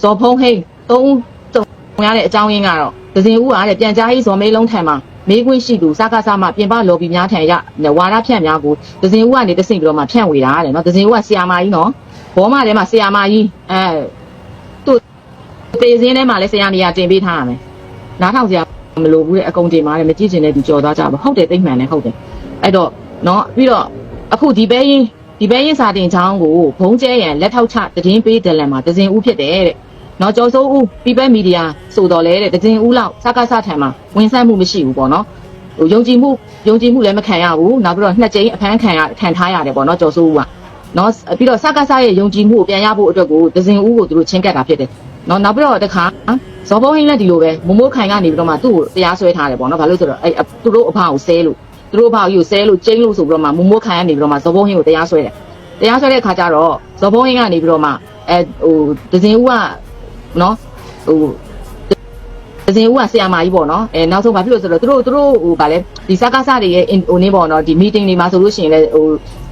ဇော်ဖုံးဟိန်းသုံးဦးတုံရတဲ့အကြောင်းရင်းကတော့ဒဇင်ဦးကတဲ့ပြန်ကြားရေးဇော်မေးလုံးထံမှာမေးခွင့်ရှိသူစကားစမှပြင်ပလော်ဘီများထံရဝါရဖြန့်များကိုဒဇင်ဦးကနေတဆင့်ပြီးတော့မှဖြန့်ဝေတာတဲ့နော်ဒဇင်ဦးကဆီယာမာကြီးနော်ဘောမထဲမှာဆီယာမာကြီးအဲသူ့တေစင်းထဲမှာလည်းဆီယာမီယာတင်ပေးထားရမယ်နားထောင်စရာမလိုဘူးတဲ့အကုန်တင်ပါတယ်မကြည့်ချင်တဲ့သူကြော်သွားကြပါဟုတ်တယ်တိတ်မှန်တယ်ဟုတ်တယ်အဲ့တော့နော်ပြီးတော့အခုဒီဘဲရင် ဒီဘဲရင်စာတင်ချောင်းကိုဘုံကျဲရန်လက်ထောက်ချတည်င်းပေးတယ်လန်မှာဒဇင်ဦးဖြစ်တယ်တဲ့နော်ကျော်စိုးဦး People Media ဆိုတော့လေတဲ့တခြင်းဦးလောက်စကားစထံမှာဝင်ဆက်မှုမရှိဘူးပေါ့နော်ဟိုယုံကြည်မှုယုံကြည်မှုလည်းမခံရဘူးနောက်ပြီးတော့နှစ်ကြိမ်အဖမ်းခံရခံထားရတယ်ပေါ့နော်ကျော်စိုးဦးကနော်ပြီးတော့စကားစရဲ့ယုံကြည်မှုကိုပြန်ရဖို့အတွက်ကိုတခြင်းဦးကိုသူတို့ချင်းကပ်တာဖြစ်တယ်နော်နောက်ပြီးတော့တခါဇော်ဘုံဟင်းလည်းဒီလိုပဲမမိုးခိုင်ကနေပြီးတော့မှသူ့ကိုတရားစွဲထားတယ်ပေါ့နော်ဘာလို့ဆိုတော့အဲ့သူတို့အဖကိုဆဲလို့ သူတို့အဖကိုဆဲလို့ကျင်းလို့ဆိုပြီးတော့မှမမိုးခိုင်ကနေပြီးတော့မှဇော်ဘုံဟင်းကိုတရားစွဲတယ်တရားစွဲတဲ့အခါကျတော့ဇော်ဘုံဟင်းကနေပြီးတော့မှအဲဟိုတခြင်းဦးကနော်ဟိုဒဇင်ဦးကဆရာမကြီးပေါ့နော်အဲနောက်ဆုံးဘာဖြစ်လို့ဆိုတော့သူတို့သူတို့ဟိုဗာလဲဒီစကားစတွေရဲ့ဟိုနေပေါ့နော်ဒီ meeting တွေမှာဆိုလို့ရှိရင်လည်းဟို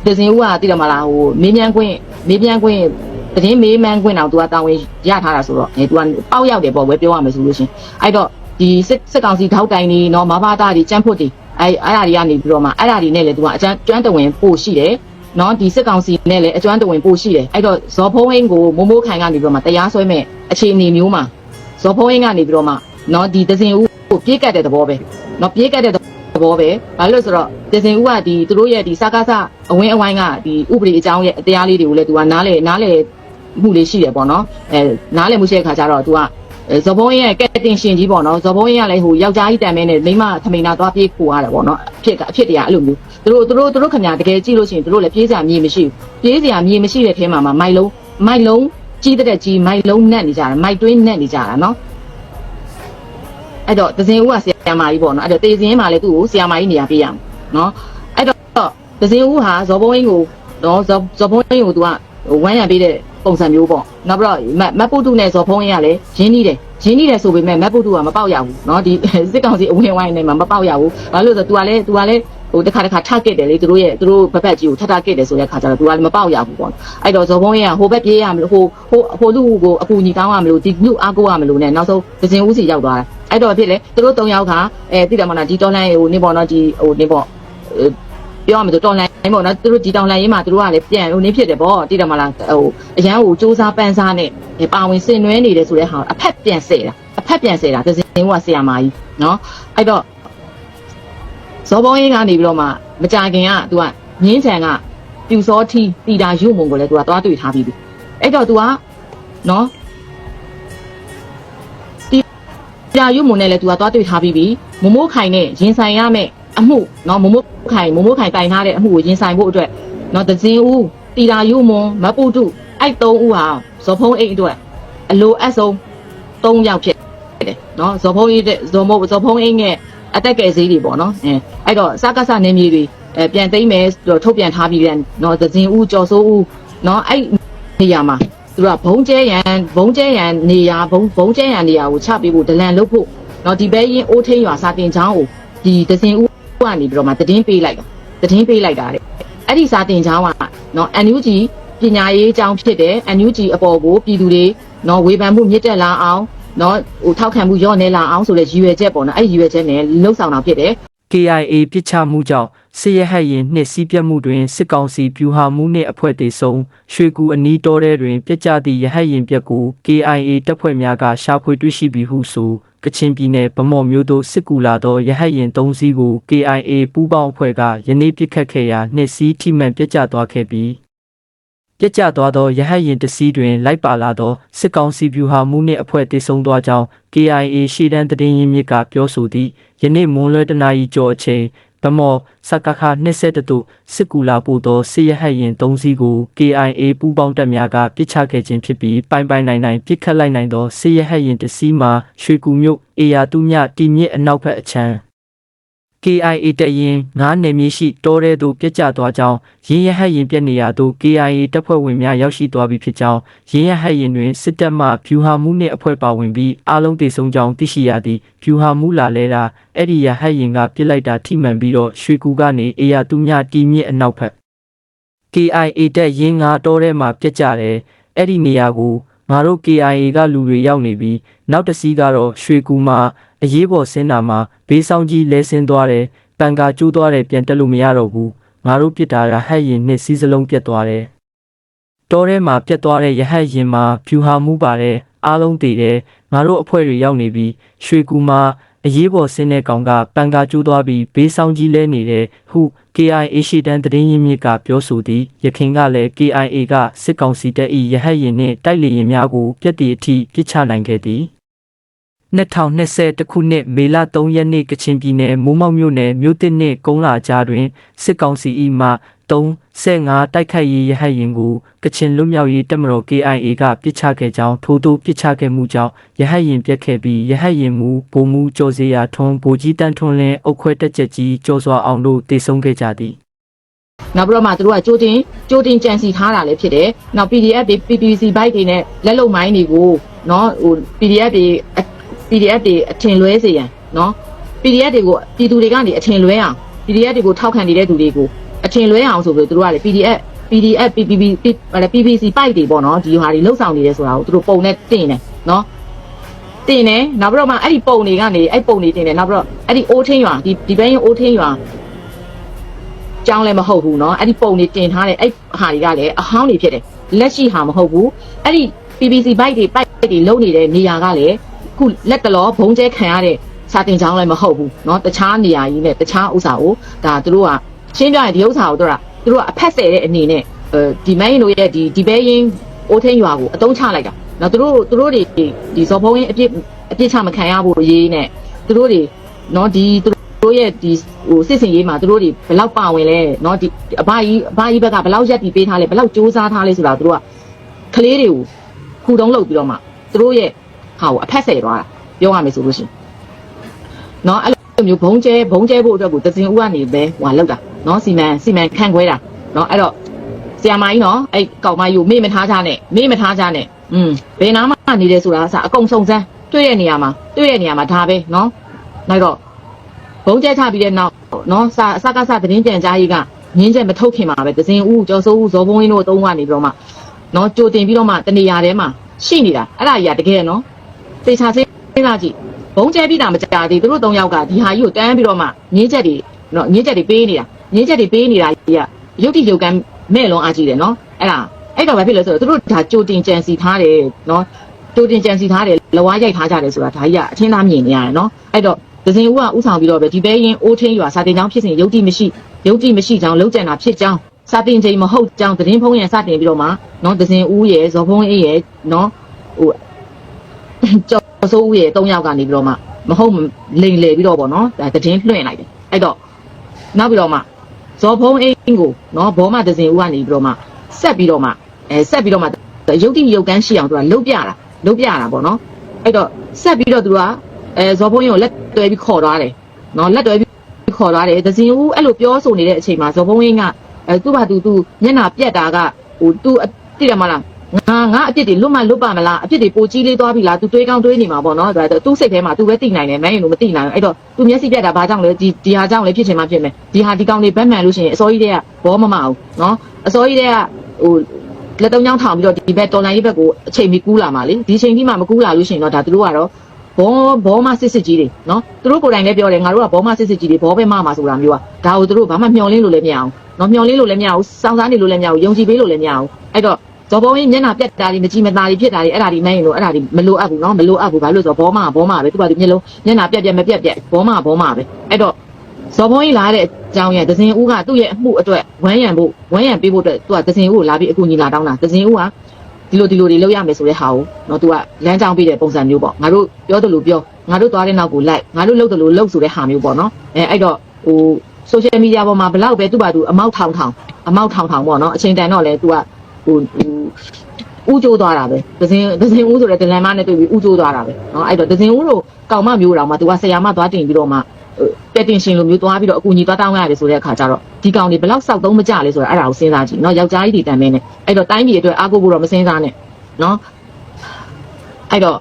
ဒဇင်ဦးကသိတယ်မလားဟိုမေးမြန်းခွင့်မေးမြန်းခွင့်တရင်မေးမြန်းခွင့်တော့သူကတာဝန်ရထားတာဆိုတော့အဲသူကပေါက်ရောက်တယ်ပေါ့ဝဲပြောရမယ်ဆိုလို့ရှိရင်အဲ့တော့ဒီစစ်စစ်ကောင်စီထောက်တိုင်နေနော်မဘာသားတွေကြမ်းဖွတ်တွေ အဲအဲ့အရာတွေကနေပြီးတော့မှအဲ့အရာတွေနဲ့လည်းသူကအကျန်းကျွမ်းတဝင်ပို့ရှိတယ်နော်ဒီစစ်ကောင်စီနဲ့လည်းအကျွမ်းတဝင်ပို့ရှိတယ်အဲ့တော့ဇော်ဖုံးဟင်းကိုမိုးမိုးခိုင်ကနေပြီးတော့မှတရားစွဲမဲ့အခြေအနေမျိုးမှာဇော်ဖုံးဟင်းကနေပြီးတော့မှနော်ဒီဒဇင်ဦးကိုပြေးကတ်တဲ့သဘောပဲနော်ပြေးကတ်တဲ့သဘောပဲဘာလို့လဲဆိုတော့ဒဇင်ဦးကဒီသူတို့ရဲ့ဒီစကားစအဝင်းအဝိုင်းကဒီဥပဒေအကြောင်းရဲ့အတရားလေးတွေကိုလည်းသူကနားလေနားလေမှုလေးရှိတယ်ပေါ့နော်အဲနားလေမှုရှိတဲ့ခါကျတော့သူက ဇော်ဘုံရဲ့ကက်တင်ရှင်ကြီးပေါ့နော်ဇော်ဘုံရဲ့ကလည်းဟိုယောက်ျားကြီးတန်မဲနဲ့မိန်းမထမိန်နာသွားပြေးခိုးရတယ်ပေါ့နော်အဖြစ်ကအဖြစ်တရားအဲ့လိုမျိုးသူတို့သူတို့သူတို့ခင်ဗျာတကယ်ကြည့်လို့ရှိရင်သူတို့လည်းပြေးစရာမြေမရှိဘူးပြေးစရာမြေမရှိတဲ့ထဲမှာမိုက်လုံးမိုက်လုံးကြီးတဲ့ကြီးမိုက်လုံးနဲ့နေကြတာမိုက်တွင်းနဲ့နေကြတာနော်အဲ့တော့ဒဇင်ဦးကဆရာမကြီးပေါ့နော်အဲ့တော့တေစင်းမှာလည်းသူ့ကိုဆရာမကြီးနေရာပေးရမယ်နော်အဲ့တော့ဒဇင်ဦးဟာဇော်ဘုံအင်းကိုနော်ဇော်ဇော်ဘုံအင်းကိုသူကဝမ်းရံပေးတဲ့ ပုံစံမျိုးပေါ့နောက်ပြီးတော့မမတ်ပုတုနဲ့ဇော်ဘုံအင်းကလည်းရင်းနှီးတယ်ရင်းနှီးတယ်ဆိုပေမဲ့မတ်ပုတုကမပေါက်ရဘူးเนาะဒီစစ်ကောင်စီအဝင်ဝိုင်းနေမှာမပေါက်ရဘူးဘာလို့လဲဆိုတော့ तू ကလည်း तू ကလည်းဟိုတစ်ခါတစ်ခါထကစ်တယ်လေသူတို့ရဲ့သူတို့ဘက်ဘက်ကြီးကိုထထကစ်တယ်ဆိုတဲ့ခါကျတော့ तू ကလည်းမပေါက်ရဘူးပေါ့အဲ့တော့ဇော်ဘုံရဟိုဘက်ပြေးရမလို့ဟိုဟိုဟိုလူကိုအကူညီတောင်းရမလို့ဒီလူအားကိုးရမလို့နဲ့နောက်ဆုံးဒဇင်ဦးစီရောက်သွားတာအဲ့တော့ဖြစ်လေသူတို့၃ယောက်ကအဲသိတယ်မလားဒီတော်လိုင်းဟိုနေပေါ့နော်ဒီဟိုနေပေါ့ ပြောရမယ်ဆိုတော်လိုင်းပေါ့နော်သူတို့ဒီတောင်လိုင်းရေးမှာသူတို့ကလည်းပြန်ဟိုနေဖြစ်တယ်ပေါ့သိတယ်မလားဟိုအရန်ဟိုစူးစမ်းပန်းစားနဲ့ပါဝင်ဆင်နွှဲနေတယ်ဆိုတဲ့ဟာအဖက်ပြန်စေတာအဖက်ပြန်စေတာဒဇင်ဦးကဆရာမကြီးနော်အဲ့တော့ဇော်ဘုံရင်းကနေပြီးတော့မှမကြခင်က तू ကမြင်းချံကပြူစောထီတီတာရုံမုံကိုလည်း तू ကသွားတွေ့ထားပြီးပြီအဲ့တော့ तू ကနော်တီတာရုံမုံနဲ့လည်း तू ကသွားတွေ့ထားပြီးပြီမမိုးခိုင်နဲ့ရင်ဆိုင်ရမယ် အမှုနော်မမိုးခိုင်မမိုးခိုင်တိုင်ထားတဲ့အမှုကိုရင်ဆိုင်ဖို့အတွက်နော်ဒဇင်ဦးတီတာရုံမုံမပုတုအဲ့သုံးဦးဟာဇော်ဖုံးအိတ်အတွက်အလိုအပ်ဆုံး၃ယောက်ဖြစ်တယ်နော်ဇော်ဖုံးအိတ်တဲ့ဇော်မိုးဇော်ဖုံးအိတ်နဲ့အတက်ကယ်ဈေးတွေပေါ့နော်အဲအဲ့တော့စကားစနေမြေတွေအဲပြန်သိမ်းမယ်ဆိုတော့ထုတ်ပြန်ထားပြီးပြန်နော်ဒဇင်ဦးကျော်စိုးဦးနော်အဲ့နေရာမှာသူကဘုံကျဲရန်ဘုံကျဲရန်နေရာဘုံဘုံကျဲရန်နေရာကိုချပေးဖို့ဒလန်လုပ်ဖို့နော်ဒီဘဲရင်အိုးထင်းရွာစာတင်ချောင်းကိုဒီဒဇင်ဦး ကနေပြီးတော့မှတည်င်းပေးလိုက်တာတည်င်းပေးလိုက်တာတဲ့အဲ့ဒီစာတင်ချောင်းကနော် NUG ပညာရေးအကြောင်းဖြစ်တဲ့ NUG အပေါ်ကိုပြည်သူတွေနော်ဝေဖန်မှုမြင့်တက်လာအောင်နော်ဟိုထောက်ခံမှုရော့နေလာအောင်ဆိုတဲ့ရည်ရွယ်ချက်ပေါ့နော်အဲ့ဒီရည်ရွယ်ချက်နဲ့လှုပ်ဆောင်တာဖြစ်တယ် KIA ပြစ်ချမှုကြောင့်စစ်ရဟတ်ရင်နှစ်စီးပြတ်မှုတွင်စစ်ကောင်စီပြူဟာမှုနှင့်အဖွဲ့တေဆုံးရွှေကူအနီးတော်ထဲတွင်ပြစ်ကျသည့်ရဟတ်ရင်ပြက်ကို KIA တပ်ဖွဲ့များကရှာဖွေတွေ့ရှိပြီးဟုဆိုကချင်ပြည်နယ်ဗမော်မျိုးသို့စစ်ကူလာသောရဟတ်ရင်၃စီးကို KIA ပူးပေါင်းအဖွဲ့ကယနေ့ပြစ်ခတ်ခဲ့ရာနှစ်စီးထိမှန်ပြစ်ကျသွားခဲ့ပြီး ပြက်ကျသွားသောရဟတ်ရင်တစည်းတွင်လိုက်ပါလာသောစစ်ကောင်စီဗျူဟာမှုနှင့်အဖွဲ့တေဆုံးသွားကြောင်း KIA ရှေ့တန်းတရင်ရင်းမြစ်ကပြောဆိုသည့်ယနေ့မွန်းလွဲတနာရီကျော်အချိန်ဗမော်စကခ22တို့စစ်ကူလာပို့သောစစ်ရဟတ်ရင်3စီးကို KIA ပူးပေါင်းတပ်များကပစ်ချခဲ့ခြင်းဖြစ်ပြီးပိုင်ပိုင်နိုင်နိုင်ပစ်ခတ်လိုက်နိုင်သောစစ်ရဟတ်ရင်တစည်းမှာရွှေကူမြို့အေယာတူမြတီမြစ်အနောက်ဘက်အချမ်း KIA တရင်ငါးနယ်မြေရှိတောထဲသို့ပြက်ကျသွားကြောင်းရင်းရဟတ်ရင်ပြက်နေရာသို့ KIA တပ်ဖွဲ့ဝင်များရောက်ရှိသွားပြီဖြစ်ကြောင်းရင်းရဟတ်ရင်တွင်စစ်တပ်မှဖြူဟာမှုနှင့်အဖွဲ့ပါဝင်ပြီးအားလုံးတည်ဆုံကြောင်းသိရှိရသည်ဖြူဟာမှုလာလဲတာအဲ့ဒီရဟတ်ရင်ကပြစ်လိုက်တာထိမှန်ပြီးတော့ရွှေကူကနေအေယာတူမြတီမြစ်အနောက်ဘက် KIA တက်ရင်းငါတောထဲမှာပြက်ကျတယ်အဲ့ဒီနေရာကိုငါတို့ KIA ကလူတွေရောက်နေပြီးနောက်တစ်စီးကတော့ရွှေကူမှာ အရေးပေါ်ဆင်းတာမှာဘေးဆောင်ကြီးလဲဆင်းသွားတယ်ပန်ကာကျိုးသွားတယ်ပြန်တက်လို့မရတော့ဘူးငါတို့ပြစ်တာကဟက်ရင်နှစ်စီးစလုံးပြတ်သွားတယ်တောထဲမှာပြတ်သွားတဲ့ရဟက်ရင်မှာဖြူဟာမှုပါတယ်အားလုံးတည်တယ်ငါတို့အဖွဲ့တွေရောက်နေပြီးရွှေကူမှာအရေးပေါ်ဆင်းတဲ့ကောင်ကပန်ကာကျိုးသွားပြီးဘေးဆောင်ကြီးလဲနေတယ်ဟု KIA ရှိတန်းသတင်းရင်းမြစ်ကပြောဆိုသည်ရခင်ကလည်း KIA ကစစ်ကောင်စီတပ်၏ရဟတ်ရင်နှင့်တိုက်လေရင်များကိုပြက်တီအထိပစ်ချနိုင်ခဲ့သည် 2020ခုနှစ်မေလ3ရက်နေ့ကချင်ပြည်နယ်မိုးမောက်မြို့နယ်မြို့တစ်နှင့်ကုန်းလာကြားတွင်စစ်ကောင်စီ၏မှ35တိုက်ခိုက်ရေးရဟတ်ယာဉ်ကိုကချင်လွတ်မြောက်ရေးတပ်မတော် KIA ကပစ်ချခဲ့ကြောင်းထိုးထိုးပစ်ချခဲ့မှုကြောင့်ရဟတ်ယာဉ်ပြက်ခဲ့ပြီးရဟတ်ယာဉ်မူဗိုလ်မှူးကျော်စရာထွန်းဗိုလ်ကြီးတန်းထွန်းလင်းအုပ်ခွဲတက်ချက်ကြီးကျော်စွာအောင်တို့တေဆုံးခဲ့ကြသည်နောက်ပြီးတော့မှသူတို့ကကြိုးတင်ကြိုးတင်ကြံစီထားတာလည်းဖြစ်တယ်။နောက် PDF တွေ PPC bike တွေနဲ့လက်လုံမိုင်းတွေကိုနော်ဟို PDF တွေ PDF တွေအထင်လွဲစေရန်เนาะ PDF တွေကိုပြည်သူတွေကနေအထင်လွဲအောင် PDF တွေကိုထောက်ခံနေတဲ့သူတွေကိုအထင်လွဲအောင်ဆိုပြီးသူတို့ကလေ PDF PDF PPP PPC bike တွေပေါ့နော်ဒီဟာတွေလှုပ်ဆောင်နေတယ်ဆိုတာကိုသူတို့ပုံနဲ့တင်တယ်เนาะတင်တယ်နောက်ပြီးတော့မှအဲ့ဒီပုံတွေကနေအဲ့ပုံတွေတင်တယ်နောက်ပြီးတော့အဲ့ဒီအိုးထင်းရွာဒီဒီဘက်ရင်အိုးထင်းရွာ ကြောင်းလည်းမဟုတ်ဘူးเนาะအဲ့ဒီပုံတွေတင်ထားတဲ့အဲ့ဟာတွေကလည်းအဟောင်းတွေဖြစ်တယ်လက်ရှိဟာမဟုတ်ဘူးအဲ့ဒီ PPC bike တွေ bike တွေလုံနေတဲ့နေရာကလည်း ခုလက်တလောဘုံကျဲခံရတဲ့စာတင်ကြောင်းလည်းမဟုတ်ဘူးเนาะတခြားနေရာကြီးနဲ့တခြားဥစ္စာကိုဒါသူတို့ကရှင်းပြရင်ဒီဥစ္စာကိုတို့ကသူတို့ကအဖက်ဆယ်တဲ့အနေနဲ့အဲဒီမိုင်းတို့ရဲ့ဒီဒီဘဲရင်အိုးထင်းရွာကိုအတုံးချလိုက်တာเนาะသူတို့သူတို့တွေဒီဇော်ဖုံးရင်အပြစ်အပြစ်ချမခံရဖို့အရေးနဲ့သူတို့တွေเนาะဒီသူတို့ တို့ရဲ့ဒီဟိုစစ်စင်ရေးမှာသူတို့တွေဘယ်လောက်ပါဝင်လဲเนาะဒီအဘကြီးအဘကြီးဘက်ကဘယ်လောက်ရက်တီပေးထားလဲဘယ်လောက်စူးစမ်းထားလဲဆိုတာသူတို့ကကလေးတွေကိုခုတုံးလုပ်ပြီးတော့မှသူတို့ရဲ့ ဟာကိုအဖက်ဆယ်သွားတာပြောရမယ်ဆိုလို့ရှိရင်နော်အဲ့လိုမျိုးဘုံကျဲဘုံကျဲဖို့အတွက်ကိုတစင်ဦးကနေပဲဟွာလောက်တာနော်စီမံစီမံခန့်ခွဲတာနော်အဲ့တော့ဆရာမကြီးနော်အဲ့ကောင်မကြီးကိုမေ့မထားကြနဲ့မေ့မထားကြနဲ့อืมဘယ်နာမှနေတယ်ဆိုတာအစအကုန်စုံစမ်းတွေ့တဲ့နေရာမှာတွေ့တဲ့နေရာမှာဒါပဲနော်နောက်တော့ဘုံကျဲချပြီးတဲ့နောက်နော်စအစကစသတင်းကြံကြားရေးကငင်းချက်မထုတ်ခင်မှာပဲသစင်ဦးကျော်စိုးဦးဇော်ဘုံဝင်းတို့အုံကနေပြီးတော့မှနော်ကြိုတင်ပြီးတော့မှတနေရာထဲမှာရှိနေတာအဲ့ဒါကြီးကတကယ်နော် သေချာစိစဉ်းစားကြည့်ဘုံကျဲပြီးတာမကြသေးသူတို့၃ယောက်ကဒီဟာကြီးကိုတန်းပြီးတော့မှငင်းချက်တွေနော်ငင်းချက်တွေပေးနေတာငင်းချက်တွေပေးနေတာကြီးကရုပ်တိရုပ်ကမ်းမဲ့လုံးအားကြီးတယ်နော်အဲ့ဒါအဲ့တော့ဘာဖြစ်လဲဆိုတော့သူတို့ဒါကြိုတင်ကြံစီထားတယ်နော်ကြိုတင်ကြံစီထားတယ်လဝါရိုက်ထားကြတယ်ဆိုတာဒါကြီးကအထင်းသားမြင်နေရတယ်နော်အဲ့တော့ဒဇင်ဦးကဥဆောင်ပြီးတော့ပဲဒီဘဲရင်အိုးထင်းရွာစာတင်ကျောင်းဖြစ်စဉ်ယုတ်တိမရှိယုတ်တိမရှိကြောင်းလုံးကျန်တာဖြစ်ကြောင်းစာတင်ချိန်မဟုတ်ကြောင်းသတင်းဖုံးရန်စတင်ပြီးတော့မှနော်ဒဇင်ဦးရဲ့ဇော်ဖုံးအေးရဲ့နော်ဟို ကျော်စိုးဦးရဲ့၃ယောက်ကနေပြီးတော့မှမဟုတ်လိန်လေပြီးတော့ပေါ့နော်ဒါသတင်းလွှင့်လိုက်တယ်အဲ့တော့နောက်ပြီးတော့မှဇော်ဖုံးအေးကိုနော်ဘောမဒဇင်ဦးကနေပြီးတော့မှဆက်ပြီးတော့မှအဲဆက်ပြီးတော့မှယုတ်တိယုတ်ကန်းရှိအောင်သူကလှုပ်ပြတာလှုပ်ပြတာပေါ့နော်အဲ့တော့ဆက်ပြီးတော့သူကအဲဇော်ဖုံးရင်ကိုလက်တွဲပြီးခေါ်သွားတယ်နော်လက်တွဲပြီးခေါ်သွားတယ်ဒဇင်ဦးအဲ့လိုပြောဆိုနေတဲ့အချိန်မှာဇော်ဖုံးရင်ကအဲသူ့ဘာသူသူမျက်နှာပြက်တာကဟိုသူသိတယ်မလား ငါငါအပြစ်တွေလွတ်မလွတ်ပါမလားအပြစ်တွေပိုကြီးလေးသွားပြီလားသူတွေးကောင်းတွေးနေမှာပေါ့နော်ဒါသူ့စိတ်ထဲမှာသူပဲသိနိုင်တယ်မင်းရင်လို့မသိနိုင်ဘူးအဲ့တော့သူမျက်စိပြက်တာဘာကြောင့်လဲဒီဒီဟာကြောင့်လဲဖြစ်ချင်မှဖြစ်မယ်ဒီဟာဒီကောင်တွေဘက်မှန်လို့ရှိရင်အစောကြီးတွေကဘောမမအောင်နော်အစောကြီးတွေကဟိုလက်တုံးချောင်းထောင်ပြီးတော့ဒီဘက်တော်လိုင်းရေးဘက်ကိုအချိန်မီကူးလာမှာလေဒီချိန်ကြီးမှမကူးလာလို့ရှိရင်တော့ဒါသူတို့ကတော့ဘောဘောမစစ်စစ်ကြီးတွေနော်သူတို့ကိုယ်တိုင်လည်းပြောတယ်ငါတို့ကဘောမစစ်စစ်ကြီးတွေဘောပဲမမှာဆိုတာမျိုးอ่ะဒါကိုသူတို့ဘာမှမျှော်လင့်လို့လည်းမရအောင်နော်မျှော်လင့်လို့လည်းမရဘူးစောင်းစားနေလို့လည်းမရဘူးယုံကြည်ပေးလို့လည်းမရဘူးအဲ့တော့ ဇော်ဘုံကြီးမျက်နှာပြက်တာတွေမကြည့်မသားတွေဖြစ်တာတွေအဲ့ဒါတွေမင်းလို့အဲ့ဒါတွေမလိုအပ်ဘူးနော်မလိုအပ်ဘူးဘာလို့လဲဆိုတော့ဘောမကဘောမပဲသူကဒီမျက်လုံးမျက်နှာပြက်ပြက်မပြက်ပြက်ဘောမကဘောမပဲအဲ့တော့ဇော်ဘုံကြီးလာတဲ့အကြောင်းရဲ့ဒဇင်ဦးကသူ့ရဲ့အမှုအတွက်ဝမ်းရံဖို့ဝမ်းရံပေးဖို့အတွက်သူကဒဇင်ဦးကိုလာပြီးအကူညီလာတောင်းတာဒဇင်ဦးကဒီလိုဒီလိုတွေလုပ်ရမယ်ဆိုတဲ့ဟာကိုနော်သူကလမ်းကြောင်းပေးတဲ့ပုံစံမျိုးပေါ့ငါတို့ပြောတယ်လို့ပြောငါတို့သွားတဲ့နောက်ကိုလိုက်ငါတို့လုပ်တယ်လို့လုပ်ဆိုတဲ့ဟာမျိုးပေါ့နော်အဲအဲ့တော့ဟို social media ပေါ်မှာဘလောက်ပဲသူ့ဘာသူအမောက်ထောင်ထောင်အမောက်ထောင်ထောင်ပေါ့နော်အချိန်တန်တော့လေသူက ဟိုဟိုဥကျိုးသွားတာပဲဒဇင်ဒဇင်ဦးဆိုတဲ့ဒလန်မနဲ့တွေ့ပြီးဥကျိုးသွားတာပဲเนาะအဲ့တော့ဒဇင်ဦးတို့ကောင်မမျိုးတော်မှာသူကဆရာမသွားတင်ပြီးတော့မှတက်တင်ရှင်လိုမျိုးသွားပြီးတော့အကူညီသွားတောင်းရတယ်ဆိုတဲ့အခါကျတော့ဒီကောင်တွေဘလောက်စောက်သုံးမကြလဲဆိုတာအဲ့ဒါကိုစဉ်းစားကြည့်เนาะယောက်ျားကြီးတွေတန်မင်းနဲ့အဲ့တော့တိုင်းပြည်အတွက်အားကိုးဖို့တော့မစဉ်းစားနဲ့เนาะအဲ့တော့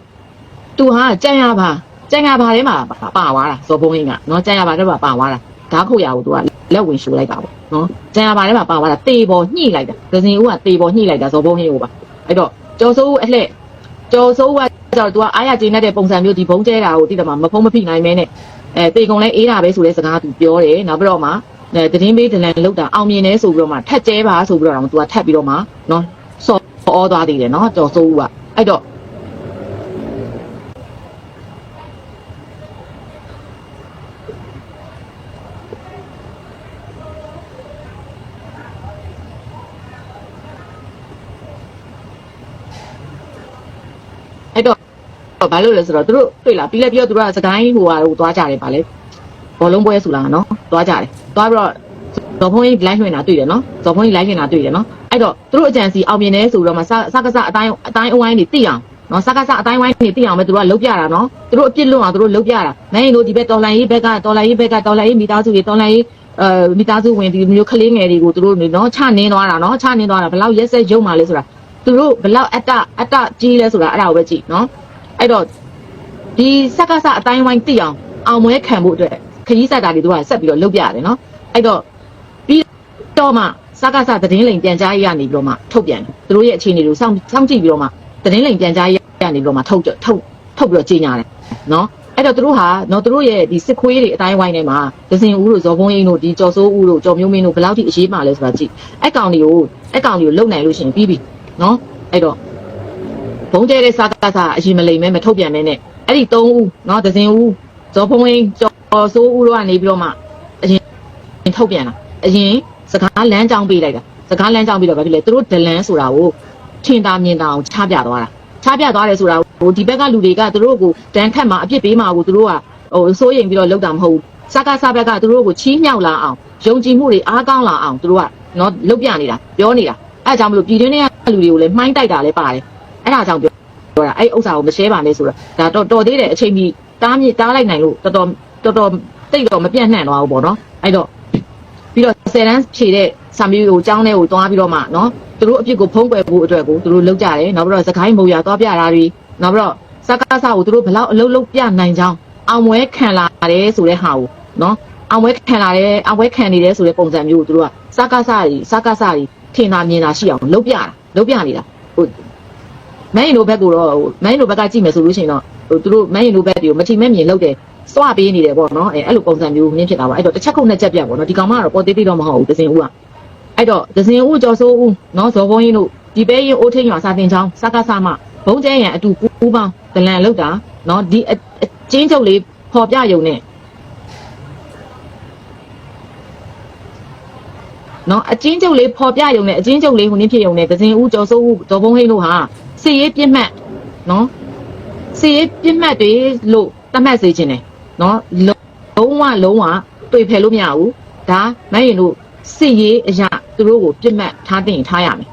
သူဟာကြံ့ရပါကြံ့ရပါထဲမှာပါသွားတာဇော်ဘုံကြီးကเนาะကြံ့ရပါထဲမှာပါသွားတာ ဓာတ်ခုတ်ရအောင်သူကလက်ဝင်ရှူလိုက်တာပေါ့နော်ကျန်ရပါထဲမှာပါသွားတာတေပေါ်ညှိလိုက်တာဒဇင်ဦးကတေပေါ်ညှိလိုက်တာဇော်ဘုံဟင်းကိုပါအဲ့တော့ကျော်စိုးဦးအလှဲ့ကျော်စိုးဦးကကျတော့သူကအားရကျေနပ်တဲ့ပုံစံမျိုးဒီဘုံကျဲတာကိုသိတယ်မှာမဖုံးမဖိနိုင်မဲနဲ့အဲတေကုံလဲအေးတာပဲဆိုတဲ့စကားသူပြောတယ်နောက်ပြီးတော့မှအဲတည်င်းပေးဒလန်လောက်တာအောင်မြင်တယ်ဆိုပြီးတော့မှထက်ကျဲပါဆိုပြီးတော့တော့သူကထက်ပြီးတော့မှနော်စော်ဩသွားသေးတယ်နော်ကျော်စိုးဦးကအဲ့တော့ ဘာလို့လဲဆိုတော့သူတို့တွေ့လားပြီးလဲပြီးတော့သူတို့ကစကိုင်းဟိုဟာဟိုသွားကြတယ်ဗာလေဘောလုံးပွဲဆိုလားနော်သွားကြတယ်သွားပြီးတော့ဇော်ဖုံးကြီး live လွှင့်တာတွေ့တယ်နော်ဇော်ဖုံးကြီး live လွှင့်တာတွေ့တယ်နော်အဲ့တော့သူတို့အကြံစီအောင်မြင်နေဆိုပြီးတော့မှစစကစအတိုင်းအတိုင်းအဝိုင်းနေသိအောင်နော်စကစအတိုင်းဝိုင်းနေသိအောင်ပဲသူတို့ကလုပ်ပြတာနော်သူတို့အပြစ်လွတ်အောင်သူတို့လုပ်ပြတာမင်းတို့ဒီဘက်တော်လိုင်းရေးဘက်ကတော်လိုင်းရေးဘက်ကတော်လိုင်းရေးမိသားစုတွေတော်လိုင်းရေးအဲမိသားစုဝင်ဒီမျိုးကလေးငယ်တွေကိုသူတို့နော်ချနင်းသွားတာနော်ချနင်းသွားတာဘယ်လောက်ရက်စက်ရုံမှလဲဆိုတာသူတို့ဘယ်လောက်အတ္တအတ္တကြီးလဲဆိုတာအဲ့ဒါကိုပဲကြည့်နော် အဲ့တော့ဒီစက်ကစအတိုင်းဝိုင်းတိအောင်အောင်မွဲခံဖို့အတွက်ခရီးဆက်တာတွေတို့ကဆက်ပြီးတော့လုပ်ပြရတယ်နော်အဲ့တော့ပြီးတော့မှစက်ကစသတင်းလိမ်ပြန်ကြားရေးရနေပြီးတော့မှထုတ်ပြန်တယ်သူတို့ရဲ့အခြေအနေတွေကိုစောင့်စောင့်ကြည့်ပြီးတော့မှသတင်းလိမ်ပြန်ကြားရေးရနေပြီးတော့မှထုတ်ကြထုတ်ထုတ်ပြီးတော့ကြေညာတယ်နော်အဲ့တော့သူတို့ဟာနော်သူတို့ရဲ့ဒီစစ်ခွေးတွေအတိုင်းဝိုင်းထဲမှာဒဇင်ဦးတို့ဇော်ဘုံအင်းတို့ဒီကျော်စိုးဦးတို့ကျော်မျိုးမင်းတို့ဘယ်လောက်ထိအရေးပါလဲဆိုတာကြည့်အဲ့ကောင်တွေကိုအဲ့ကောင်တွေကိုလုံနိုင်လို့ရှိရင်ပြီးပြီနော်အဲ့တော့ ဘုံကျဲတဲ့စားကစားအရင်မလိမ်မဲမထုတ်ပြန်မဲနဲ့အဲ့ဒီ၃ဦးနော်ဒဇင်ဦးဇော်ဖုံးဝင်းကျော်စိုးဦးတို့ကနေပြီးတော့မှအရင်ထုတ်ပြန်တာအရင်စကားလမ်းကြောင်းပေးလိုက်တာစကားလမ်းကြောင်းပြီးတော့ဗာဖြစ်လေသူတို့ဒလန်ဆိုတာကိုထင်သာမြင်သာအောင်ချပြသွားတာချပြသွားတယ်ဆိုတာကိုဒီဘက်ကလူတွေကသူတို့ကိုတန်ခတ်မှာအပြစ်ပေးမှာကိုသူတို့ကဟိုစိုးရင်ပြီးတော့လောက်တာမဟုတ်ဘူးစကားစားဘက်ကသူတို့ကိုချီးမြှောက်လာအောင်ယုံကြည်မှုတွေအားကောင်းလာအောင်သူတို့ကနော်လုတ်ပြနေတာပြောနေတာအဲအကြောင်းမလို့ပြည်တွင်းထဲကလူတွေကိုလည်းမှိုင်းတိုက်တာလည်းပါတယ် အဲဒါကြောင့်ပြောပြောတာအဲ့ဥစ္စာကိုမ share ပါနဲ့ဆိုတော့ဒါတော့တော်သေးတယ်အချိန်ကြီးတားမြစ်တားလိုက်နိုင်လို့တော်တော်တော်တော်တိတ်တော့မပြတ်နှံ့သွားဘူးပေါ့နော်အဲ့တော့ပြီးတော့ဆယ်တန်းဖြေတဲ့ဆာမီကိုចောင်းထဲကိုသွားပြီးတော့မှနော်သူတို့အပြစ်ကိုဖုံးကွယ်ဖို့အတွက်ကိုသူတို့လုပ်ကြတယ်နောက်ပြီးတော့စကိုင်းမုံရသွားပြတာတွေနောက်ပြီးတော့စကားစားကိုသူတို့ဘယ်လောက်အလုပ်လုပ်ပြနိုင်ကြောင်းအောင်မွဲခံလာတယ်ဆိုတဲ့ဟာကိုနော်အောင်မွဲခံလာတယ်အောင်မွဲခံနေတယ်ဆိုတဲ့ပုံစံမျိုးကိုသူတို့ကစကားစားတွေစကားစားတွေထင်သာမြင်သာရှိအောင်လုပ်ပြတာလုပ်ပြနေတာဟို မန်ရင်တို့ဘက်ကိုတော့ဟိုမန်ရင်တို့ဘက်ကကြည့်မယ်ဆိုလို့ရှိရင်တော့ဟိုသူတို့မန်ရင်တို့ဘက်တွေကိုမချီမဲ့မြင်လောက်တယ်စွာပေးနေတယ်ပေါ့နော်အဲအဲ့လိုပုံစံမျိုးနင်းဖြစ်တာပါအဲ့တော့တစ်ချက်ခုတ်နှစ်ချက်ပြတ်ပေါ့နော်ဒီကောင်မကတော့ပေါ်သေးသေးတော့မဟုတ်ဘူးဒဇင်ဦးကအဲ့တော့ဒဇင်ဦးကျော်စိုးဦးနော်ဇော်ဘုံရင်တို့ဒီပဲရင်အိုးထင်းရွာစာတင်ချောင်းစကားစမဘုံကျဲရန်အတူပူးပေါင်းဒလန်လောက်တာနော်ဒီအအကျင်းချုပ်လေးဖော်ပြယုံနဲ့နော်အချင်းချုပ်လေးဖော်ပြယုံနဲ့အချင်းချုပ်လေးဟိုနည်းဖြစ်ယုံနဲ့ဒဇင်ဦးကျော်စိုးဦးဒေါ်ဘုံဟိန်းတို့ဟာ စီရေးပြစ်မှတ်နော်စီရေးပြစ်မှတ်တွေလို့သတ်မှတ်စေခြင်းတယ်နော်လုံးဝလုံးဝတွေ့ဖယ်လို့မရဘူးဒါမရင်တို့စီရေးအရာသူတို့ကိုပြစ်မှတ်ထားတင်ထားရမယ်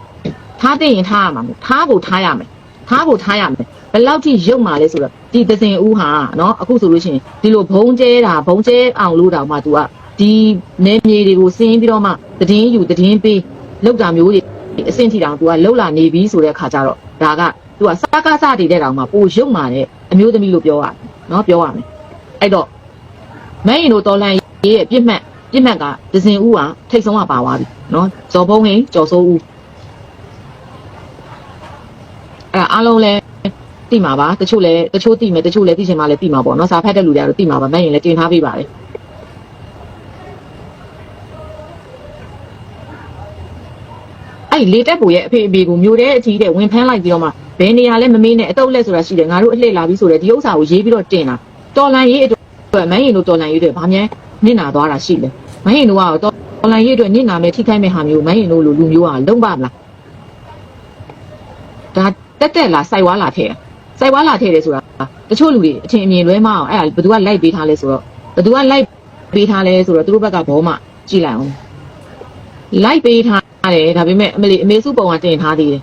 ထားတင်ရင်ထားရမှာမဟုတ်ထားကိုထားရမယ်ထားကိုထားရမယ်ဘယ်လောက်ထိရုပ်မာလဲဆိုတော့ဒီဒဇင်ဦးဟာနော်အခုဆိုလို့ရှိရင်ဒီလိုဘုံကျဲတာဘုံကျဲအောင်လို့တောင်မှ तू ကဒီနေမြေတွေကိုစင်းပြီးတော့မှတည်င်းယူတည်င်းပေးလောက်တာမျိုးတွေအဆင့်ထိတောင် तू ကလှုပ်လာနေပြီဆိုတဲ့အခါကျတော့ ဒါက तू ကစကားစတည်တဲ့တောင်မှပိုရုပ်မာတဲ့အမျိုးသမီးလို့ပြောရနော်ပြောရမယ်အဲ့တော့မင်းရင်တို့တော်လန်ရေးရဲ့ပြစ်မှတ်ပြစ်မှတ်ကဒဇင်ဦးကထိတ်ဆုံးကပါသွားပြီနော်ဇော်ဖုံးဟင်းကျော်စိုးဦးအဲ့ဒါအားလုံးလဲတိမှာပါတချို့လဲတချို့တိမယ်တချို့လဲသိချင်မှလဲတိမှာပေါ့နော်စာဖတ်တဲ့လူတွေကတော့တိမှာပါမင်းရင်လဲတင်ထားပေးပါတယ် အဲ့လေတက်ပူရဲ့အဖေအမေကိုမျိုးတဲ့အကြီးတဲ့ဝင်ဖမ်းလိုက်ပြီးတော့မှဘယ်နေရာလဲမမေးနဲ့အတုပ်လက်ဆိုတာရှိတယ်ငါတို့အလှည့်လာပြီးဆိုတဲ့ဒီဥစ္စာကိုရေးပြီးတော့တင်တာတော်လန်ရေးအတွက်မန်းရင်တို့တော်လန်ရေးတွေဗာမြဲနစ်နာသွားတာရှိတယ်မန်းရင်တို့ကတော့တော်လန်ရေးအတွက်နစ်နာမဲ့ထိခိုက်မဲ့ဟာမျိုးမန်းရင်တို့လိုလူမျိုးကလုံးပါမလားဒါတက်တက်လာစိုက်ဝါလာထဲစိုက်ဝါလာထဲတယ်ဆိုတာတချို့လူတွေအထင်အမြင်လွဲမအောင်အဲ့ဒါဘယ်သူကလိုက်ပေးထားလဲဆိုတော့ဘယ်သူကလိုက်ပေးထားလဲဆိုတော့သူတို့ဘက်ကဘောမှကြည့်လိုက်အောင်လိုက်ပေးထား တယ်ဒါပေမဲ့အမလီအမေစုပုံကတင်ထားသေးတယ်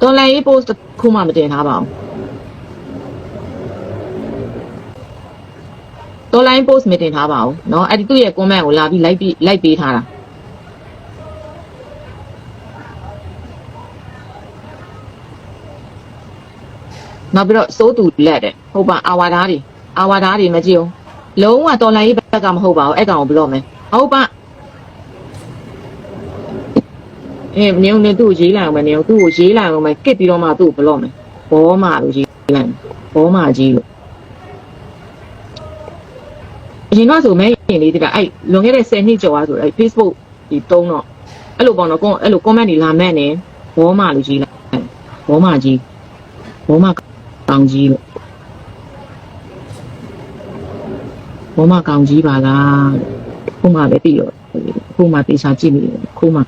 တော်လိုင်းရေး post တစ်ခုမှမတင်ထားပါဘူးတော်လိုင်း post မတင်ထားပါဘူးเนาะအဲ့ဒီသူ့ရဲ့ comment ကိုလာပြီး like ပြီး like ပေးထားတာနောက်ပြီးတော့စိုးတူလက်တယ်ဟုတ်ပါအာဝါဒားတွေအာဝါဒားတွေမကြည့်အောင်လုံးဝတော်လိုင်းရေးဘက်ကမဟုတ်ပါဘူးအဲ့ကောင်ကိုဘယ်လိုမလဲဟုတ်ပါ အေးနေုံနဲ့သူ့ကိုရေးလိုက်အောင်မယ်နေုံသူ့ကိုရေးလိုက်အောင်မယ်ကစ်ပြီးတော့မှသူ့ကိုဘလော့မယ်ဘောမလို့ရေးလိုက်ဘောမကြီးလို့အရင်ကဆိုမဲရင်လေးတကအဲ့လွန်ခဲ့တဲ့10နှစ်ကျော်အားဆိုအဲ့ Facebook ဒီတုံးတော့အဲ့လိုပေါ့နော်ကွန်အဲ့လို comment တွေလာမဲ့နေဘောမလို့ရေးလိုက်ဘောမကြီးဘောမကောင်ကြီးလို့ဘောမကောင်ကြီးပါလားခုမှပဲပြီးတော့ခုမှတေချာကြည့်နေတယ်ခုမှ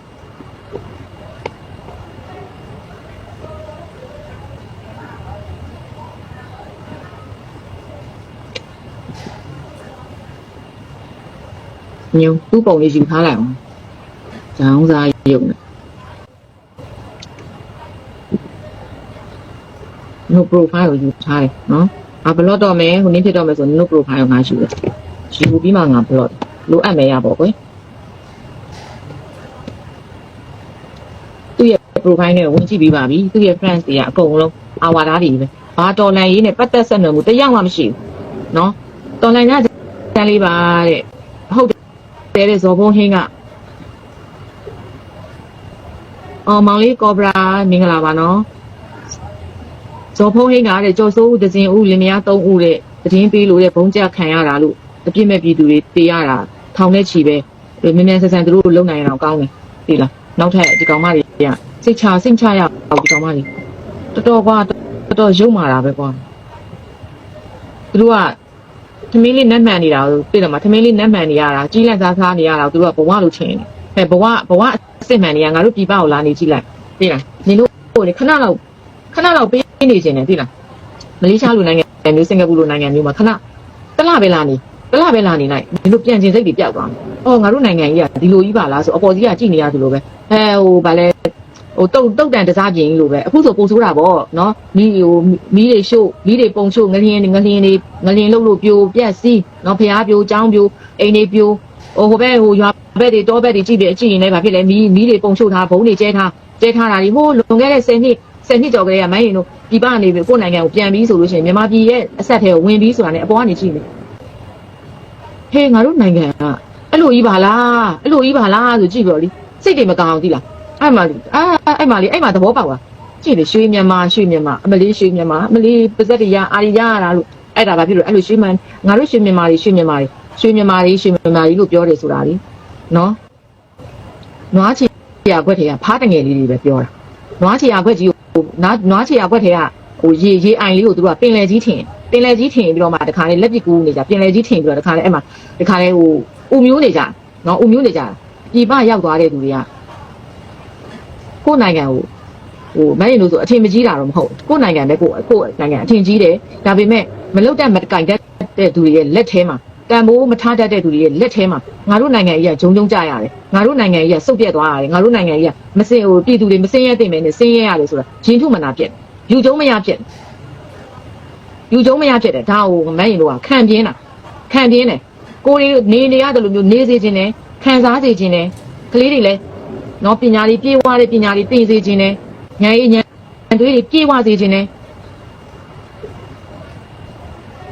ညုံသူ့ပုံလေးယူထားလိုက်အောင်။ကျောင်းစားရုံနဲ့ no profile ကိုယူထားတယ်နော်။အာဘလော့တော့မယ်ဟိုနေ့ဖြစ်တော့မယ်ဆို no profile ကိုငါယူတယ်။ယူပြီးမှငါဘလော့လိုအပ်မယ်ရပါကွယ်။သူ့ရဲ့ profile နဲ့ဝင်ကြည့်ပြီးပါပြီ။သူ့ရဲ့ friends တွေကအကုန်လုံးအာဝါဒတွေပဲ။ဘာတော်လန်ရေးနဲ့ပတ်သက်ဆက်နွယ်မှုတစ်ယောက်မှမရှိဘူး။နော်။တော်လန်ကတန်းလေးပါတဲ့။ဟုတ် တယ်တဲတဲ့ဇော်ဘုံဟင်းကအော်မောင်လေးကောဘရာမင်္ဂလာပါနော်ဇော်ဘုံဟင်းကတဲ့ကြော်စိုးဦးဒဇင်ဦးလင်မယား၃ဦးတဲ့တည်င်းပေးလို့တဲ့ဘုံကြခံရတာလို့အပြစ်မဲ့ပြည်သူတွေတေးရတာထောင်နဲ့ချီပဲမြင်မြန်ဆန်ဆန်သူတို့လုံနိုင်အောင်ကောင်းတယ်သိလားနောက်ထပ်ဒီကောင်မတွေကစိတ်ချစိတ်ချရအောင်ဒီကောင်မတွေတော်တော်ကွာတော်တော်ရုံမာတာပဲကွာသူတို့က သမင်းလေးနတ်မှန်နေတာကိုသိတယ်မှာသမင်းလေးနတ်မှန်နေရတာကြီးလက်စားစားနေရတာကိုသူတို့ကဘဝလို့ထင်တယ်ဟဲ့ဘဝဘဝအစ်စ်မှန်နေရငါတို့ပြပကိုလာနေကြည့်လိုက်သိလားနင်တို့ဟိုလေခဏလောက်ခဏလောက်ပေးနေခြင်းတယ်သိလားမလေးရှားလိုနိုင်ငံမျိုးစင်ကာပူလိုနိုင်ငံမျိုးမှာခဏတစ်လပဲလာနေတစ်လပဲလာနေလိုက်နင်တို့ပြန်ကျင်စိတ်တွေပျောက်သွားတယ်အော်ငါတို့နိုင်ငံကြီးကဒီလိုကြီးပါလားဆိုအပေါ်ကြီးကကြည်နေရသလိုပဲဟဲဟိုဗာလဲ ဟိုတုတ်တုတ်တန်တစားပြင်ကြီးလိုပဲအခုဆိုပို့ဆိုးတာပေါ့နော်မီးဟိုမီးတွေရှို့မီးတွေပုံရှို့ငလျင်ငလျင်တွေငလျင်လှုပ်လို့ပြိုပြက်စီးနော်ဖျားပြိုចောင်းပြိုအိမ်တွေပြိုဟိုဟိုဘက်ဟိုရွာဘက်တွေတောဘက်တွေကြည့်ပြီးအကြည့်ရင်လည်းဘာဖြစ်လဲမီးမီးတွေပုံရှို့ထားဘုံတွေကျဲထားကျဲထားတာဒီဟိုလွန်ခဲ့တဲ့10နှစ်10နှစ်ကျော်ကလေးကမင်းရင်တို့ပြပနေပြီကိုယ့်နိုင်ငံကိုပြန်ပြီးဆိုလို့ရှိရင်မြန်မာပြည်ရဲ့အဆက်ထဲကိုဝင်ပြီးဆိုတာနဲ့အပေါ်ကနေကြည့်နေဟေးငါတို့နိုင်ငံကအဲ့လိုကြီးပါလားအဲ့လိုကြီးပါလားဆိုကြည့်ပြောလေစိတ်တွေမကောင်းအောင်သိလား အဲ့မှာလေအာအဲ့မှာလေအဲ့မှာသဘောပေါက်ပါကြည့်လေရွှေမြန်မာရွှေမြန်မာအမလေးရွှေမြန်မာအမလေးပါဇက်တွေရအာရီရရတာလို့အဲ့ဒါဘာဖြစ်လို့အဲ့လိုရွှေမန်ငါတို့ရွှေမြန်မာတွေရွှေမြန်မာတွေရွှေမြန်မာတွေရွှေမြန်မာတွေလို့ပြောတယ်ဆိုတာလေနော်နွားချီရခွက်တွေကဖားတငယ်လေးတွေပဲပြောတာနွားချီရခွက်ကြီးကိုနွားနွားချီရခွက်တွေကဟိုရေရေအိုင်လေးကိုသူတို့ကပင်လယ်ကြီးထင်ပင်လယ်ကြီးထင်ပြီးတော့မှတခါလေလက်ပစ်ကူးနေကြပင်လယ်ကြီးထင်ပြီးတော့တခါလေအဲ့မှာတခါလေဟိုဥမျိုးနေကြနော်ဥမျိုးနေကြပြည်ပရောက်သွားတဲ့သူတွေက ကိုယ်နိုင်ငံကိုဟိုမင်းတို့ဆိုအထင်မကြီးတာတော့မဟုတ်ကိုယ်နိုင်ငံပဲကိုကိုယ်နိုင်ငံအထင်ကြီးတယ်ဒါပေမဲ့မလုတ်တတ်မကင်တတ်တဲ့သူတွေရဲ့လက်ထဲမှာတန်ဖိုးမထားတတ်တဲ့သူတွေရဲ့လက်ထဲမှာငါတို့နိုင်ငံကြီးကဂျုံဂျုံကြရတယ်ငါတို့နိုင်ငံကြီးကစုပ်ပြက်သွားရတယ်ငါတို့နိုင်ငံကြီးကမစင်ဟိုပြည်သူတွေမစင်ရဲသိမယ်နဲ့စင်ရဲရတယ်ဆိုတာဂျင်းထုမနာပြက်ယူကျုံမရပြက်ယူကျုံမရပြက်တယ်ဒါဟိုမင်းတို့ကခံပြင်းတာခံပြင်းတယ်ကိုယ်တွေနေနေရတယ်လို့မျိုးနေစေခြင်းနဲ့ခံစားစေခြင်းနဲ့ကလေးတွေလည်း နော်ပညာလေးပြေဝတဲ့ပညာလေးသင်စေခြင်းနဲ့ဉာဏ်ရည်ဉာဏ်တွေးပြေဝစေခြင်းနဲ့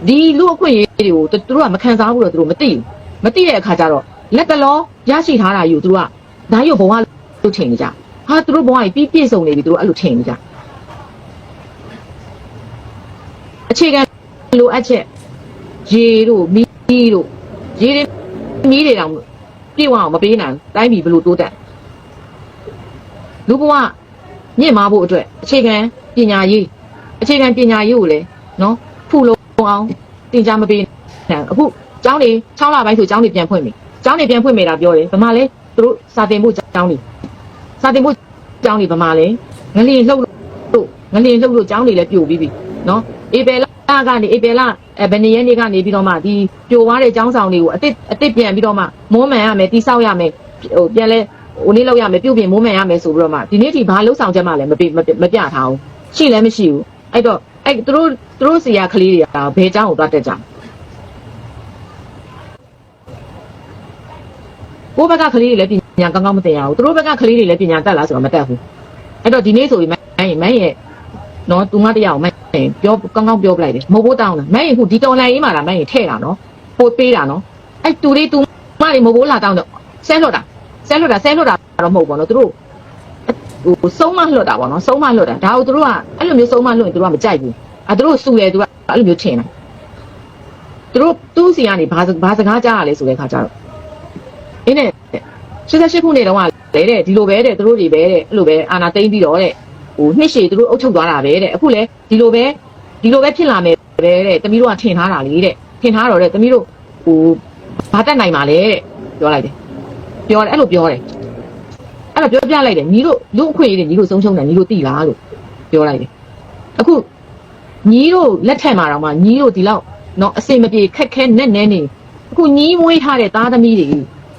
ဒီလူအခွင့်အရေးတွေကိုသူတို့ကမခံစားဘူးလို့သူတို့မသိဘူးမသိတဲ့အခါကျတော့လက်တလောရရှိထားတာယူသူတို့ကဒါရုပ်ဘဝလို့ထင်နေကြဟာသူတို့ဘဝကြီးပြီးပြည့်စုံနေပြီသူတို့အဲ့လိုထင်နေကြအခြေခံလိုအပ်ချက်ရေတို့မီးတို့ရေတွေမီးတွေတောင်ပြေဝအောင်မပေးနိုင်ဘူးတိုင်းပြည်ဘယ်လိုတိုးတက် လူဘဝမြင့်မားဖို့အတွက်အခြေခံပညာရေးအခြေခံပညာရေးကိုလည်းနော်ဖူလုံးအောင်တင် जा မပေးနိုင်အခုကျောင်းတွေ6လပိုင်းဆိုကျောင်းတွေပြန်ဖွင့်ပြီကျောင်းတွေပြန်ဖွင့်မိတာပြောတယ်ဗမာလဲသူတို့စာတင်ဖို့ကျောင်းတွေစာတင်ဖို့ကျောင်းတွေဗမာလဲငလျင်လှုပ်လို့ငလျင်လှုပ်လို့ကျောင်းတွေလည်းပြိုပြီးပြီနော်အေပယ်လာကနေအေပယ်လာအဲဘယ်နေရက်နေ့ကနေပြီးတော့မှဒီပြိုသွားတဲ့ကျောင်းဆောင်တွေကိုအစ်စ်အစ်စ်ပြန်ပြီးတော့မှမွမ်းမံရမယ်တိဆောက်ရမယ်ဟိုပြန်လဲ ဟိုနေ့လောက်ရမယ်ပြုတ်ပြင်မိုးမှန်ရမယ်ဆိုပြီးတော့မှဒီနေ့ဒီဘာလှုပ်ဆောင်ချက်မှလည်းမပြမပြမပြထားဘူးရှိလည်းမရှိဘူးအဲ့တော့အဲ့သူတို့သူတို့စီရကလေးတွေကဘယ်เจ้าကိုသွားတက်ကြကိုယ့်ဘက်ကကလေးတွေလည်းပညာကောင်းကောင်းမသိရဘူးသူတို့ဘက်ကကလေးတွေလည်းပညာတက်လားဆိုတော့မတက်ဘူးအဲ့တော့ဒီနေ့ဆိုရင်မန်းရင်မန်းရဲ့နော်သူမတရားကိုမန်းရင်ပြောကောင်းကောင်းပြောပလိုက်တယ်မဟုတ်ဘူးတောင်းလားမန်းရင်ခုဒီတော်လိုင်းအေးမှာလားမန်းရင်ထဲ့တာနော်ပို့ပေးတာနော်အဲ့တူလေးတူမလေးမဟုတ်ဘူးလာတောင်းတော့ဆဲလွတ်တာ ဆဲလွတ်တာဆဲလွတ်တာတော့မဟုတ်ဘူးပေါ့နော်သူတို့အဟိုဆုံးမလွတ်တာပေါ့နော်ဆုံးမလွတ်တာဒါကိုသူတို့ကအဲ့လိုမျိုးဆုံးမလွတ်ရင်သူတို့ကမကြိုက်ဘူးအဲသူတို့စူတယ်သူကအဲ့လိုမျိုးထင်တယ်သူတို့သူ့စီကနေဘာစဘာစကားကြားရလဲဆိုတဲ့ခါကျတော့အင်းနဲ့88ခုနှစ်တုန်းကလေတဲ့ဒီလိုပဲတဲ့သူတို့တွေပဲတဲ့အဲ့လိုပဲအာနာသိမ့်ပြီးတော့တဲ့ဟိုနှစ်ရှည်သူတို့အုပ်ချုပ်သွားတာပဲတဲ့အခုလေဒီလိုပဲဒီလိုပဲဖြစ်လာမယ်ပဲတဲ့တမီးတို့ကထင်ထားတာလေတဲ့ထင်ထားတော့တဲ့တမီးတို့ဟိုဘာတက်နိုင်ပါလဲတဲ့ပြောလိုက်တယ် ပြောတယ်အဲ့လိုပြောတယ်အဲ့တော့ပြောပြလိုက်တယ်ညီတို့လူအခွင့်အရေးတွေညီတို့ဆုံးရှုံးတယ်ညီတို့သိလားလို့ပြောလိုက်တယ်အခုညီတို့လက်ထက်မှာတော့မှညီတို့ဒီလောက်နော်အစင်မပြေခက်ခဲနဲ့နဲနေအခုညီမွေးထားတဲ့သားသမီးတွေ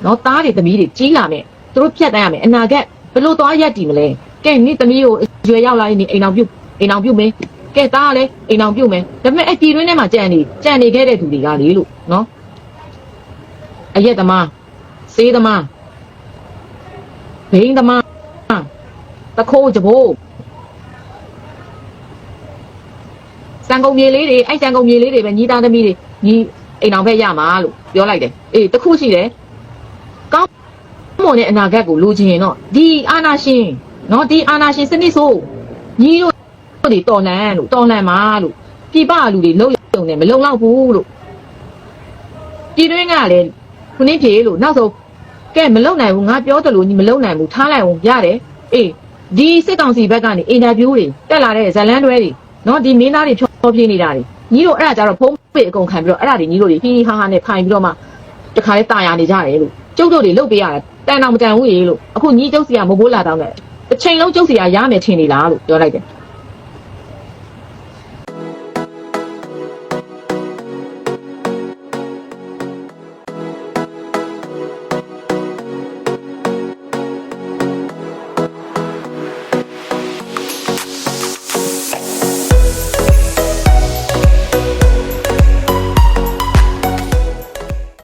နော်သားတွေသမီးတွေကြီးလာမယ်သူတို့ဖြတ်တန်းရမယ်အနာဂတ်ဘယ်လိုသွားရက်တည်မလဲကဲညီသမီးကိုရွယ်ရောက်လာရင်ဒီအိမ်အောင်ပြုတ်အိမ်အောင်ပြုတ်မယ်ကဲသားကလည်းအိမ်အောင်ပြုတ်မယ်ဒါပေမဲ့အဲ့ပြည်တွင်းထဲမှာကြံနေကြံနေခဲ့တဲ့သူတွေကလေလို့နော်အရက်သမားစေးသမား ဘိန်းသမားတခိုးကြဘိုးစံကုန်မြေလေးတွေအဲ့စံကုန်မြေလေးတွေပဲညီသားသမီးတွေညီအိမ်အောင်ဘက်ရမှာလို့ပြောလိုက်တယ်အေးတခုရှိတယ်ကောင်းမွန်တဲ့အနာဂတ်ကိုလိုချင်ရင်တော့ဒီအာနာရှင်နော်ဒီအာနာရှင်စနစ်ဆိုညီတို့တွေတော်လန်လို့တော်လန်မှာလို့ပြပလူတွေလုံရုံနဲ့မလုံလောက်ဘူးလို့ပြည်တွင်းကလည်းခုနှစ်ပြေလို့နောက်ဆုံး ကဲမလုံနိုင်ဘူးငါပြောတယ်လို့ညီမလုံနိုင်ဘူးထားလိုက်အောင်ရတယ်အေးဒီစစ်ကောင်စီဘက်ကနေအင်တာဗျူးတွေတက်လာတဲ့ဇလန်းတွဲတွေနော်ဒီမင်းသားတွေဖြောပြနေတာတွေညီတို့အဲ့ဒါကြတော့ဖုံးပေအကုန်ခံပြီးတော့အဲ့ဒါတွေညီတို့တွေဟီးဟီးဟားဟားနဲ့ခိုင်ပြီးတော့မှတခါလေးတာယာနေကြတယ်လို့ကျုပ်တို့တွေလုတ်ပေးရတယ်တန်တော်မတန်ဘူးရေလို့အခုညီကျုပ်စီကမဘိုးလာတောင်းတယ်တစ်ချိန်လုံးကျုပ်စီကရမယ်ထင်နေလားလို့ပြောလိုက်တယ်